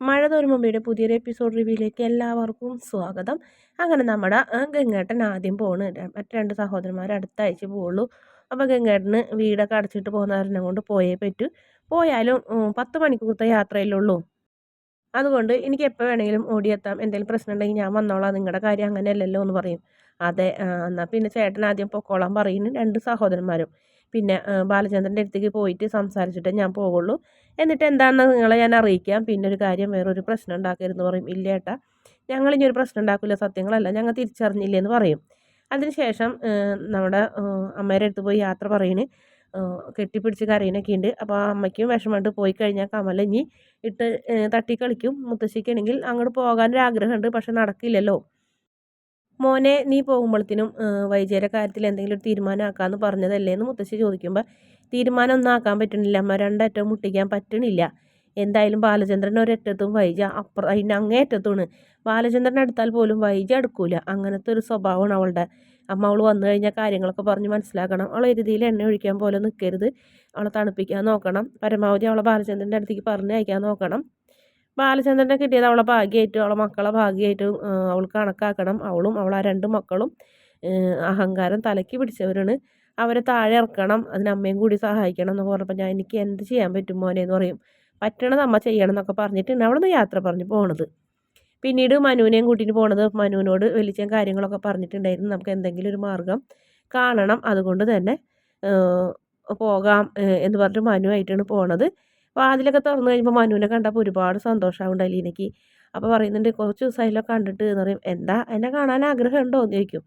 മഴ തോരുമ്പയുടെ പുതിയൊരു എപ്പിസോഡ് റിവ്യൂയിലേക്ക് എല്ലാവർക്കും സ്വാഗതം. അങ്ങനെ നമ്മുടെ ഗംഗേട്ടൻ ആദ്യം പോണ്. മറ്റു രണ്ട് സഹോദരന്മാർ അടുത്ത ആഴ്ച പോവുള്ളൂ. അപ്പോൾ ഗംഗേട്ടന് വീടൊക്കെ അടച്ചിട്ട് പോകുന്ന കൊണ്ട് പോയേ പറ്റൂ. പോയാലും പത്ത് മണിക്കൂർത്തെ യാത്രയിലുള്ളൂ അതുകൊണ്ട് എനിക്ക് എപ്പോൾ വേണമെങ്കിലും ഓടിയെത്താം. എന്തെങ്കിലും പ്രശ്നം ഉണ്ടെങ്കിൽ ഞാൻ വന്നോളാം. നിങ്ങളുടെ കാര്യം അങ്ങനെയല്ലല്ലോ എന്ന് പറയും. അതെ എന്നാൽ പിന്നെ ചേട്ടൻ ആദ്യം പൊക്കോളാൻ പറയുന്നു രണ്ട് സഹോദരന്മാരും. പിന്നെ ബാലചന്ദ്രന്റെ അടുത്തേക്ക് പോയിട്ട് സംസാരിച്ചിട്ടേ ഞാൻ പോകുള്ളൂ എന്നിട്ട് എന്താണെന്ന് നിങ്ങളെ ഞാൻ അറിയിക്കാം. പിന്നെ ഒരു കാര്യം വേറൊരു പ്രശ്നം ഉണ്ടാക്കരുതെന്ന് പറയും. ഇല്ല ഏട്ടാ ഇനി ഒരു പ്രശ്നം ഉണ്ടാക്കില്ല സത്യങ്ങളല്ല. ഞങ്ങൾ തിരിച്ചറിഞ്ഞില്ലേ എന്ന് പറയും. അതിനുശേഷം നമ്മുടെ അമ്മയുടെ അടുത്ത് പോയി യാത്ര പറയണ്. കെട്ടിപ്പിടിച്ച് കരയിനൊക്കെ ഉണ്ട്. അപ്പോൾ ആ അമ്മയ്ക്കും വിഷമമുണ്ട്. പോയി കഴിഞ്ഞാൽ കമല ഇട്ട് തട്ടി കളിക്കും മുത്തശ്ശിക്കാണെങ്കിൽ അങ്ങോട്ട് പോകാനൊരു ആഗ്രഹമുണ്ട് പക്ഷെ നടക്കില്ലല്ലോ. മോനെ നീ പോകുമ്പോഴത്തേനും വൈദ്യരുടെ കാര്യത്തിൽ എന്തെങ്കിലും ഒരു തീരുമാനം ആക്കാമെന്ന് പറഞ്ഞതല്ലേ എന്ന് മുത്തശ്ശി ചോദിക്കുമ്പോൾ തീരുമാനം ഒന്നും ആക്കാൻ പറ്റണില്ല അമ്മ. രണ്ടറ്റവും മുട്ടിക്കാൻ പറ്റണില്ല. എന്തായാലും ബാലചന്ദ്രൻ ഒരറ്റത്തും വൈജ അപ്പുറം അതിന്റെ അങ്ങേറ്റത്തുമാണ് ബാലചന്ദ്രൻ അടുത്താൽ പോലും വൈജ അടുക്കൂല. അങ്ങനത്തെ ഒരു സ്വഭാവമാണ് അവളുടെ. അമ്മ അവൾ വന്നു കഴിഞ്ഞാൽ കാര്യങ്ങളൊക്കെ പറഞ്ഞ് മനസ്സിലാക്കണം. അവൾ എരുതിയിൽ എണ്ണ ഒഴിക്കാൻ പോലെ നിൽക്കരുത് അവളെ തണുപ്പിക്കാൻ നോക്കണം. പരമാവധി അവളെ ബാലചന്ദ്രന്റെ അടുത്തേക്ക് പറഞ്ഞ് അയക്കാൻ നോക്കണം. ബാലചന്ദ്രനെ കിട്ടിയത് അവളെ ഭാഗ്യമായിട്ടും അവളെ മക്കളെ ഭാഗ്യമായിട്ടും അവൾ കണക്കാക്കണം. അവളും അവളെ രണ്ട് മക്കളും അഹങ്കാരം തലയ്ക്ക് പിടിച്ചവരാണ്. അവരെ താഴെ ഇറക്കണം അതിന് അമ്മയും കൂടി സഹായിക്കണം എന്നൊക്കെ പറഞ്ഞപ്പോൾ ഞാൻ എനിക്ക് എന്ത് ചെയ്യാൻ പറ്റും മോനെ എന്ന് പറയും. പറ്റണത് അമ്മ ചെയ്യണം എന്നൊക്കെ പറഞ്ഞിട്ട് അവിടെ നിന്ന് യാത്ര പറഞ്ഞ് പോണത്. പിന്നീട് മനുവിനെയും കൂട്ടിയിട്ട് പോണത് മനുവിനോട് വലിച്ച കാര്യങ്ങളൊക്കെ പറഞ്ഞിട്ടുണ്ടായിരുന്നു. നമുക്ക് എന്തെങ്കിലും ഒരു മാർഗം കാണണം. അതുകൊണ്ട് തന്നെ പോകാം എന്ന് പറഞ്ഞിട്ട് മനുവായിട്ടാണ് പോണത്. വാതിലൊക്കെ തുറന്നു കഴിയുമ്പോൾ മനുവിനെ കണ്ടപ്പോൾ ഒരുപാട് സന്തോഷമാവുണ്ട് അലീനയ്ക്ക് അപ്പോൾ പറയുന്നുണ്ട് കുറച്ച് ദിവസമായാലോ കണ്ടിട്ട് എന്ന് പറയും. എന്താ? എന്നെ കാണാൻ ആഗ്രഹമുണ്ടോ? എന്ന് ചോദിക്കും.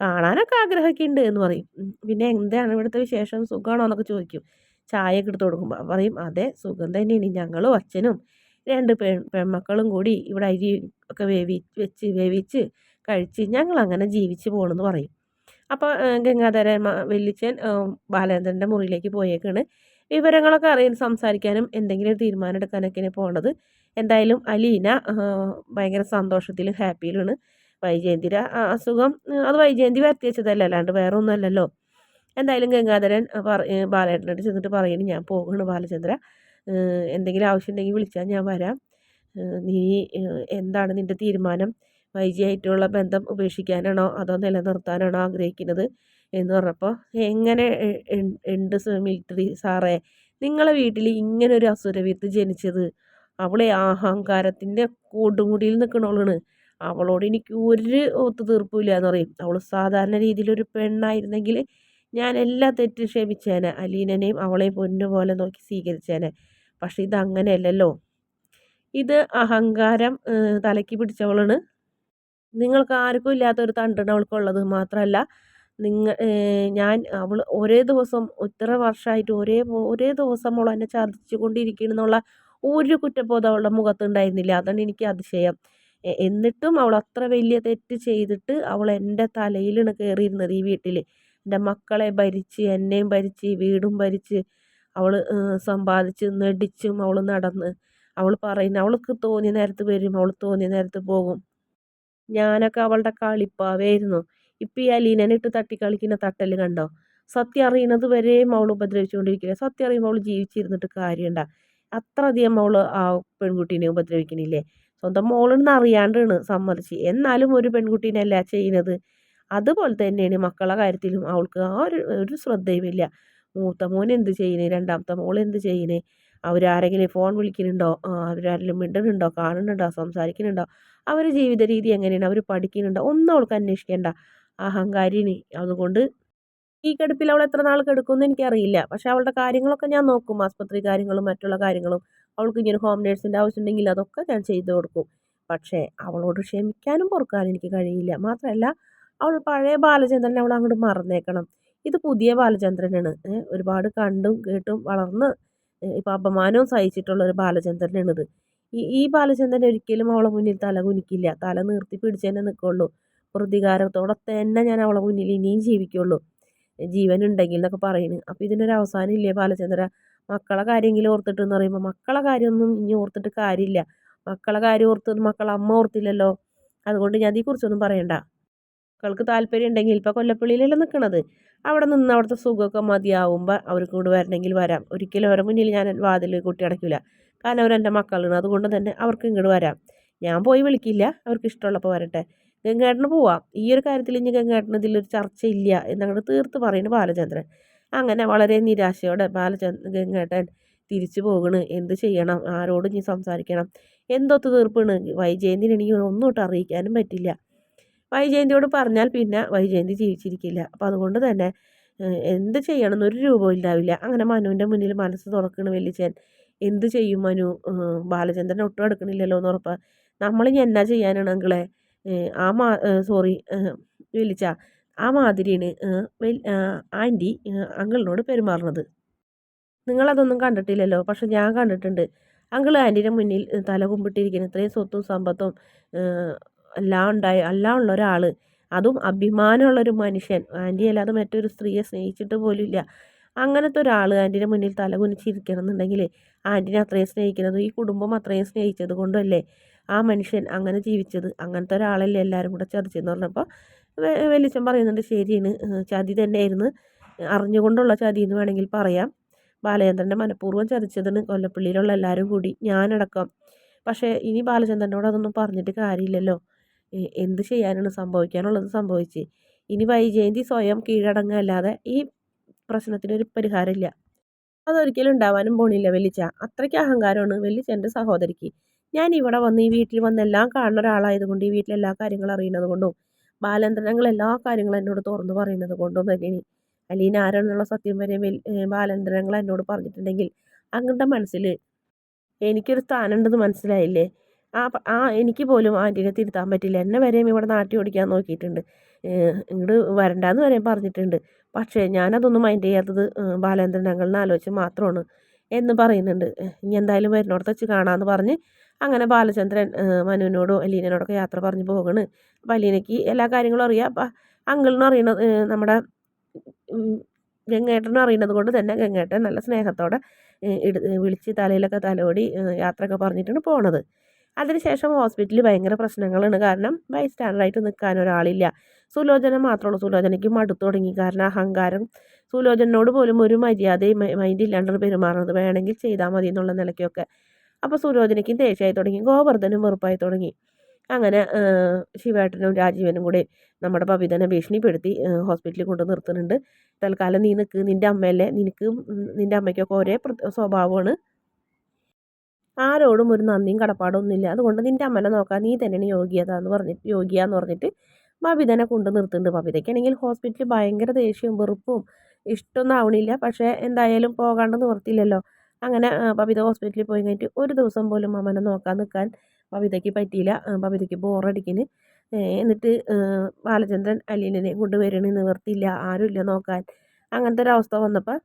കാണാനൊക്കെ ആഗ്രഹമൊക്കെ ഉണ്ട് എന്ന് പറയും. പിന്നെ എന്താണ് ഇവിടുത്തെ വിശേഷം? സുഖമാണോ എന്നൊക്കെ ചോദിക്കും. ചായയൊക്കെ എടുത്ത് കൊടുക്കുമ്പോൾ പറയും അതെ സുഖം തന്നെയാണ്. ഞങ്ങളും അച്ഛനും രണ്ട് പെൺ പെൺമക്കളും കൂടി ഇവിടെ അരി ഒക്കെ വേവി വെച്ച് വേവിച്ച് കഴിച്ച് ഞങ്ങൾ അങ്ങനെ ജീവിച്ച് പോകണമെന്ന് പറയും. അപ്പോൾ ഗംഗാധരൻ വെല്ലിച്ചൻ ബാലേന്ദ്രന്റെ മുറിയിലേക്ക് പോയേക്കാണ്. വിവരങ്ങളൊക്കെ അറിയാൻ സംസാരിക്കാനും എന്തെങ്കിലും തീരുമാനമെടുക്കാനൊക്കെ തീരുമാനം എടുക്കാനൊക്കെയാണ് പോകേണ്ടത് എന്തായാലും അലീന ഭയങ്കര സന്തോഷത്തിലും ഹാപ്പിയിലാണ് വൈജയന്തിര അസുഖം അത് വൈജയന്തി വരുത്തി വെച്ചതല്ല അല്ലാണ്ട് വേറെ ഒന്നുമല്ലല്ലോ എന്തായാലും ഗംഗാധരൻ പറ ബാലേട്ടനോട് ചെന്നിട്ട് പറയുന്നു ഞാൻ പോകണു ബാലചന്ദ്ര. എന്തെങ്കിലും ആവശ്യം ഉണ്ടെങ്കിൽ വിളിച്ചാൽ ഞാൻ വരാം. നീ എന്താണ് നിന്റെ തീരുമാനം? വൈജിയായിട്ടുള്ള ബന്ധം ഉപേക്ഷിക്കാനാണോ? അതോ നിലനിർത്താനാണോ ആഗ്രഹിക്കുന്നത്? എന്ന് പറഞ്ഞപ്പോൾ എങ്ങനെ ഉണ്ട് മിലിറ്ററി സാറേ നിങ്ങളെ വീട്ടിൽ ഇങ്ങനെ ഒരു അസുരവിത്ത് ജനിച്ചത് അവളെ അഹങ്കാരത്തിന്റെ കൂടുമുടിയിൽ നിൽക്കണവളാണ് അവളോട് എനിക്ക് ഒരു ഒത്തുതീർപ്പില്ല എന്ന് പറയും. അവൾ സാധാരണ രീതിയിലൊരു പെണ്ണായിരുന്നെങ്കിൽ ഞാൻ എല്ലാ തെറ്റും ക്ഷമിച്ചേനെ. അലീനനെയും അവളെയും പൊന്നുപോലെ നോക്കി സ്വീകരിച്ചേനെ. പക്ഷെ ഇതങ്ങനെയല്ലല്ലോ. ഇത് അഹങ്കാരം തലയ്ക്ക് പിടിച്ചവളാണ്. നിങ്ങൾക്ക് ആർക്കും ഇല്ലാത്തൊരു തണ്ടാണ് അവൾക്കുള്ളത് മാത്രമല്ല നിങ്ങൾ ഞാൻ അവൾ ഒരേ ദിവസം ഇത്ര വർഷമായിട്ട് ഒരേ ഒരേ ദിവസം അവൾ എന്നെ ചതിച്ചു കൊണ്ടിരിക്കണമെന്നുള്ള ഒരു കുറ്റബോധം അവളുടെ മുഖത്തുണ്ടായിരുന്നില്ല അതാണ് എനിക്ക് അതിശയം. എന്നിട്ടും അവൾ അത്ര വലിയ തെറ്റ് ചെയ്തിട്ട് അവൾ എന്റെ തലയിലാണ് കയറിയിരുന്നത് ഈ വീട്ടിൽ എന്റെ മക്കളെ ഭരിച്ച് എന്നെയും ഭരിച്ച് വീടും ഭരിച്ച് അവൾ സമ്പാദിച്ച് നടിച്ചും അവൾ നടന്ന് അവൾ പറയുന്ന അവൾക്ക് തോന്നിയ നേരത്ത് വരും അവൾ തോന്നിയ നേരത്ത് പോകും. ഞാനൊക്കെ അവളുടെ കളിപ്പാവായിരുന്നു ഇപ്പം ഈ അലീനനെ ഇട്ട് തട്ടി കളിക്കുന്ന തട്ടൽ കണ്ടോ? സത്യം അറിയുന്നത് വരെ അവൾ ഉപദ്രവിച്ചുകൊണ്ടിരിക്കില്ല സത്യം അറിയുമ്പോൾ അവൾ ജീവിച്ചിരുന്നിട്ട് കാര്യമുണ്ട അത്ര അധികം അവൾ ആ പെൺകുട്ടീനെ ഉപദ്രവിക്കണില്ലേ? സ്വന്തം മോളെന്ന് അറിയാണ്ടാണ് സമ്മതിച്ച് എന്നാലും ഒരു പെൺകുട്ടീനല്ല ചെയ്യുന്നത്? അതുപോലെ തന്നെയാണ് മക്കളെ കാര്യത്തിലും അവൾക്ക് ആ ഒരു ഒരു ശ്രദ്ധയുമില്ല. മൂത്ത മോൻ എന്ത് ചെയ്യുന്നത് രണ്ടാമത്തെ മോൾ എന്ത് ചെയ്യുന്നത് അവരാരെങ്കിലും ഫോൺ വിളിക്കുന്നുണ്ടോ? അവരാരെങ്കിലും മിണ്ടുന്നുണ്ടോ കാണുന്നുണ്ടോ? സംസാരിക്കുന്നുണ്ടോ? അവരുടെ ജീവിത രീതി എങ്ങനെയാണ്? അവർ പഠിക്കുന്നുണ്ടോ? ഒന്നും അവൾക്ക് അന്വേഷിക്കേണ്ട. അഹങ്കാരിനി അതുകൊണ്ട് ഈ കിടപ്പിൽ അവൾ എത്ര നാൾ കിടക്കുമെന്ന് എനിക്കറിയില്ല. പക്ഷെ അവളുടെ കാര്യങ്ങളൊക്കെ ഞാൻ നോക്കും. ആസ്പത്രി കാര്യങ്ങളും മറ്റുള്ള കാര്യങ്ങളും. അവൾക്ക് ഇങ്ങനെ ഹോം നേഴ്സിന്റെ ആവശ്യമുണ്ടെങ്കിൽ അതൊക്കെ ഞാൻ ചെയ്തു കൊടുക്കും. പക്ഷേ അവളോട് ക്ഷമിക്കാനും പൊറുക്കാനും എനിക്ക് കഴിയില്ല. മാത്രമല്ല അവൾ പഴയ ബാലചന്ദ്രനെ അവൾ അങ്ങോട്ട് മറന്നേക്കണം. ഇത് പുതിയ ബാലചന്ദ്രനാണ്. ഒരുപാട് കണ്ടും കേട്ടും വളർന്ന് ഇപ്പം അപമാനവും സഹിച്ചിട്ടുള്ള ഒരു ബാലചന്ദ്രനാണിത്. ഈ ഈ ബാലചന്ദ്രൻ ഒരിക്കലും അവളെ മുന്നിൽ തല കുനിക്കില്ല. തല നിർത്തി പിടിച്ച് തന്നെ നിൽക്കുള്ളൂ പ്രതികാരത്തോടെ തന്നെ ഞാൻ അവളെ മുന്നിൽ ഇനിയും ജീവിക്കുള്ളൂ. ജീവൻ ഉണ്ടെങ്കിൽ എന്നൊക്കെ പറയുന്നു അപ്പോൾ ഇതിനൊരു അവസാനം ഇല്ലേ ബാലചന്ദ്ര? മക്കളെ കാര്യമെങ്കിലും ഓർത്തിട്ട് എന്ന് പറയുമ്പോൾ മക്കളെ കാര്യമൊന്നും ഇനി ഓർത്തിട്ട് കാര്യമില്ല. മക്കളെ കാര്യം ഓർത്ത് മക്കളെ അമ്മ ഓർത്തില്ലല്ലോ. അതുകൊണ്ട് ഞാൻ ഇതിനെക്കുറിച്ചൊന്നും പറയണ്ട. മക്കൾക്ക് താല്പര്യം ഉണ്ടെങ്കിൽ ഇപ്പോൾ കൊല്ലപ്പള്ളിയിലല്ലേ നിൽക്കണത് അവിടെ നിന്ന് അവിടുത്തെ സുഖമൊക്കെ മതിയാവുമ്പോൾ അവർക്ക് കൂടെ വരണമെങ്കിൽ വരാം. ഒരിക്കലും അവരുടെ മുന്നിൽ ഞാൻ വാതിൽ കുട്ടി അടയ്ക്കില്ല കാരണം അവരെന്റെ മക്കളാണ്. അതുകൊണ്ട് തന്നെ അവർക്ക് ഇങ്ങോട്ട് വരാം. ഞാൻ പോയി വിളിക്കില്ല. അവർക്ക് ഇഷ്ടമുള്ളപ്പോൾ വരട്ടെ. ഗംഗേട്ടന് പോവാം. ഈ ഒരു കാര്യത്തിൽ ഇനി ഗംഗേട്ടന് ഇതിലൊരു ചർച്ചയില്ല എന്നങ്ങോട്ട് തീർത്ത് പറയുന്നു ബാലചന്ദ്രൻ. അങ്ങനെ വളരെ നിരാശയോടെ ബാലചന്ദ്രൻ ഗംഗേട്ടൻ തിരിച്ചു പോകണ്. എന്ത് ചെയ്യണം? ആരോട് ഇനി സംസാരിക്കണം? എന്തൊത്ത് തീർപ്പാണ്? വൈജയന്തിന് എനിക്ക് ഒന്നും അറിയിക്കാനും പറ്റില്ല. വൈജയന്തിയോട് പറഞ്ഞാൽ പിന്നെ വൈജയന്തി ജീവിച്ചിരിക്കില്ല. അപ്പം അതുകൊണ്ട് തന്നെ എന്ത് ചെയ്യണമെന്ന് ഒരു രൂപവും ഉണ്ടാവില്ല അങ്ങനെ മനുവിന്റെ മുന്നിൽ മനസ്സ് തുറക്കണ വലിച്ചൻ എന്ത് ചെയ്യും മനു? ബാലചന്ദ്രൻ ഒട്ടും എടുക്കണില്ലല്ലോ എന്ന് ഉറപ്പാണ് നമ്മളിനി എന്നാ ചെയ്യാനാണ് അങ്കിളെ? ആ മാ സോറി വലിച്ച ആ മാതിരിയാണ് ആന്റി അങ്കിളിനോട് പെരുമാറുന്നത്. നിങ്ങളതൊന്നും കണ്ടിട്ടില്ലല്ലോ പക്ഷെ ഞാൻ കണ്ടിട്ടുണ്ട്. അങ്കിൾ ആന്റീന്റെ മുന്നിൽ തല കുമ്പിട്ടിരിക്കുന്ന. ഇത്രയും സ്വത്തും സമ്പത്തും എല്ലാം ഉണ്ടായി എല്ലാം ഉള്ള ഒരാൾ അതും അഭിമാനമുള്ളൊരു മനുഷ്യൻ. ആന്റി അല്ലാതെ മറ്റൊരു സ്ത്രീയെ സ്നേഹിച്ചിട്ട് പോലും ഇല്ല. അങ്ങനത്തെ ഒരാൾ ആന്റിന്റെ മുന്നിൽ തല കുനിച്ചിരിക്കണം എന്നുണ്ടെങ്കിൽ ആന്റിനെ അത്രയും സ്നേഹിക്കുന്നത് ഈ കുടുംബം അത്രയും സ്നേഹിച്ചത് കൊണ്ടല്ലേ ആ മനുഷ്യൻ അങ്ങനെ ജീവിച്ചത് അങ്ങനത്തെ ഒരാളല്ലേ എല്ലാവരും കൂടെ ചതിച്ചെന്ന് പറഞ്ഞപ്പോൾ വലിച്ചൻ പറയുന്നുണ്ട് ശരിയാണ്. ചതി തന്നെയായിരുന്നു. അറിഞ്ഞുകൊണ്ടുള്ള ചതി എന്ന് വേണമെങ്കിൽ പറയാം. ബാലചന്ദ്രന്റെ മനഃപൂർവം ചതിച്ചതിന് കൊല്ലപ്പള്ളിയിലുള്ള എല്ലാവരും കൂടി ഞാനടക്കം. പക്ഷേ ഇനി ബാലചന്ദ്രനോട് അതൊന്നും പറഞ്ഞിട്ട് കാര്യമില്ലല്ലോ. എന്ത് ചെയ്യാനാണ് സംഭവിക്കാനുള്ളത് സംഭവിച്ച്. ഇനി വൈജയന്തി സ്വയം കീഴടങ്ങല്ലാതെ ഈ പ്രശ്നത്തിനൊരു പരിഹാരമില്ല. അതൊരിക്കലും ഉണ്ടാവാനും പോണില്ല വലിച്ച അത്രയ്ക്ക് അഹങ്കാരമാണ് വെല്ലിച്ചന്റെ സഹോദരിക്ക്. ഞാൻ ഇവിടെ വന്ന് ഈ വീട്ടിൽ വന്ന് എല്ലാം കാണുന്ന ഒരാളായതുകൊണ്ട് ഈ വീട്ടിലെ എല്ലാ കാര്യങ്ങളും അറിയുന്നത് കൊണ്ടും ബാലചന്ദ്രങ്ങൾ എല്ലാ കാര്യങ്ങളും എന്നോട് തുറന്നു പറയുന്നത് കൊണ്ടും തന്നെ അലീന ആരാണെന്നുള്ള സത്യം വരെ ബാലചന്ദ്രങ്ങൾ എന്നോട് പറഞ്ഞിട്ടുണ്ടെങ്കിൽ അങ്ങനത്തെ മനസ്സിൽ എനിക്കൊരു സ്ഥാനമുണ്ടെന്ന് മനസ്സിലായില്ലേ? ആ ആ എനിക്ക് പോലും ആന്റീനെ തിരുത്താൻ പറ്റില്ല. എന്നെ വരെയും ഇവിടെ നാട്ടി ഓടിക്കാൻ നോക്കിയിട്ടുണ്ട്. ഇങ്ങോട്ട് വരണ്ടാന്ന് വരെയും പറഞ്ഞിട്ടുണ്ട്. പക്ഷേ ഞാനതൊന്നും മൈൻഡ് ചെയ്യാത്തത് ബാലേന്ദ്രൻ ഞങ്ങളെ ആലോചിച്ച് മാത്രമാണ് എന്ന് പറയുന്നുണ്ട്. ഇനി എന്തായാലും വരുന്നോടത്ത് വെച്ച് കാണാമെന്ന് പറഞ്ഞ് അങ്ങനെ ബാലചന്ദ്രൻ മനുവിനോടും അലീനോടൊക്കെ യാത്ര പറഞ്ഞു പോകണ്. അപ്പം അലീനയ്ക്ക് എല്ലാ കാര്യങ്ങളും അറിയാം. അപ്പം അങ്കിളിനും അറിയണത് നമ്മുടെ ഗംഗേട്ടനും അറിയുന്നത് കൊണ്ട് തന്നെ ഗംഗേട്ടൻ നല്ല സ്നേഹത്തോടെ വിളിച്ച് തലയിലൊക്കെ തലോടി യാത്രയൊക്കെ പറഞ്ഞിട്ടാണ് പോണത്. അതിനുശേഷം ഹോസ്പിറ്റലിൽ ഭയങ്കര പ്രശ്നങ്ങളാണ്. കാരണം ബൈ സ്റ്റാൻഡറായിട്ട് നിൽക്കാൻ ഒരാളില്ല. സുലോചന മാത്രമുള്ളൂ സുലോചനയ്ക്ക് മടുത്തു തുടങ്ങി. കാരണം അഹങ്കാരം സുലോചനോട് പോലും ഒരു മര്യാദയും മൈൻഡ് ഇല്ലാണ്ട് പെരുമാറുന്നത് വേണമെങ്കിൽ ചെയ്താൽ മതി എന്നുള്ള നിലയ്ക്കൊക്കെ. അപ്പോൾ സുരോചനയ്ക്കും ദേഷ്യമായി തുടങ്ങി ഗോവർദ്ധനും വെറുപ്പായി തുടങ്ങി. അങ്ങനെ ശിവേട്ടനും രാജീവനും കൂടെ നമ്മുടെ പവിതനെ ഭീഷണിപ്പെടുത്തി ഹോസ്പിറ്റലിൽ കൊണ്ട് നിർത്തുന്നുണ്ട്. തൽക്കാലം നീ നിൽക്ക് നിന്റെ അമ്മയല്ലേ നിനക്ക് നിന്റെ അമ്മയ്ക്കൊക്കെ ഒരേ സ്വഭാവമാണ്. ആരോടും ഒരു നന്ദിയും കടപ്പാടൊന്നുമില്ല. അതുകൊണ്ട് നിന്റെ അമ്മനെ നോക്കാൻ നീ തന്നെയാണ് യോഗ്യത എന്ന് പറഞ്ഞിട്ട് യോഗ്യ എന്ന് പറഞ്ഞിട്ട് ബബിതനെ കൊണ്ട് നിർത്തുന്നുണ്ട്. ബബിതയ്ക്കാണെങ്കിൽ ഹോസ്പിറ്റലിൽ ഭയങ്കര ദേഷ്യവും വെറുപ്പും ഇഷ്ടമൊന്നും ആവണില്ല. പക്ഷേ എന്തായാലും പോകാണ്ട് നിവർത്തില്ലല്ലോ അങ്ങനെ ബബിത ഹോസ്പിറ്റലിൽ പോയി കഴിഞ്ഞിട്ട് ഒരു ദിവസം പോലും അമ്മനെ നോക്കാൻ നിൽക്കാൻ ബബിതയ്ക്ക് പറ്റിയില്ല. ബബിതയ്ക്ക് ബോറടിക്കിന് എന്നിട്ട് ബാലചന്ദ്രൻ അലീനെ കൊണ്ടുവരണ നിവർത്തിയില്ല ആരുമില്ല നോക്കാൻ. അങ്ങനത്തെ ഒരു അവസ്ഥ വന്നപ്പോൾ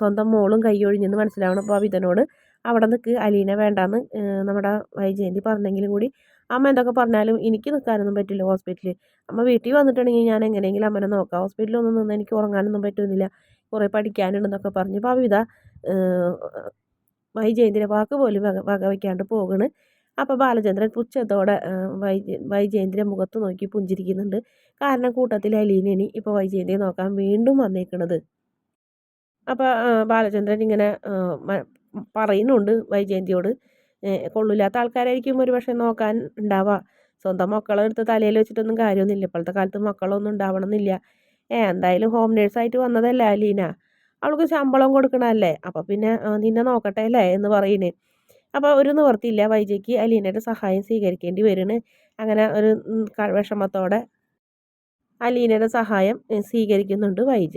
സ്വന്തം മോളും കൈയൊഴിഞ്ഞെന്ന് മനസ്സിലാവണം. ബബിതനോട് അവിടെ നിൽക്ക് അലീന വേണ്ടാന്ന് നമ്മുടെ വൈജയന്തി പറഞ്ഞെങ്കിലും കൂടി അമ്മ എന്തൊക്കെ പറഞ്ഞാലും എനിക്ക് നിൽക്കാനൊന്നും പറ്റില്ല ഹോസ്പിറ്റലിൽ. അമ്മ വീട്ടിൽ വന്നിട്ടുണ്ടെങ്കിൽ ഞാൻ എങ്ങനെയെങ്കിലും അമ്മനെ നോക്കാം. ഹോസ്പിറ്റലിൽ ഒന്നും നിന്ന് എനിക്ക് ഉറങ്ങാനൊന്നും പറ്റുന്നില്ല. കുറേ പഠിക്കാനുണ്ടെന്നൊക്കെ പറഞ്ഞ്. ഭാവിത വൈജയന്തിന്റെ വാക്ക് പോലും വക വക വയ്ക്കാണ്ട് പോകണ്. അപ്പോൾ ബാലചന്ദ്രൻ പുച്ഛത്തോടെ വൈജ വൈജയന്തിന്റെ മുഖത്ത് നോക്കി പുഞ്ചിരിക്കുന്നുണ്ട്. കാരണം കൂട്ടത്തിൽ അലീനനി ഇപ്പോൾ വൈജയന്തിയെ നോക്കാൻ വീണ്ടും വന്നേക്കണത്. അപ്പോൾ ബാലചന്ദ്രൻ ഇങ്ങനെ പറയുന്നുണ്ട് വൈജയന്തിയോട് കൊള്ളില്ലാത്ത ആൾക്കാരായിരിക്കും ഒരു പക്ഷേ നോക്കാൻ ഉണ്ടാവുക സ്വന്തം മക്കളെ എടുത്ത് തലയിൽ വെച്ചിട്ടൊന്നും കാര്യമൊന്നുമില്ല. ഇപ്പോഴത്തെ കാലത്ത് മക്കളൊന്നും ഉണ്ടാവണമെന്നില്ല. ഏ എന്തായാലും ഹോം നേഴ്സായിട്ട് വന്നതല്ലേ അലീന? അവൾക്ക് ശമ്പളം കൊടുക്കണമല്ലേ അപ്പോൾ പിന്നെ നിന്നെ നോക്കട്ടെ അല്ലേ എന്ന് പറയുന്നേ അപ്പോൾ ഒരു നിവർത്തിയില്ല വൈജയ്ക്ക് അലീനയുടെ സഹായം സ്വീകരിക്കേണ്ടി വരുന്നു അങ്ങനെ ഒരു വിഷമത്തോടെ അലീനയുടെ സഹായം സ്വീകരിക്കുന്നുണ്ട് വൈജ.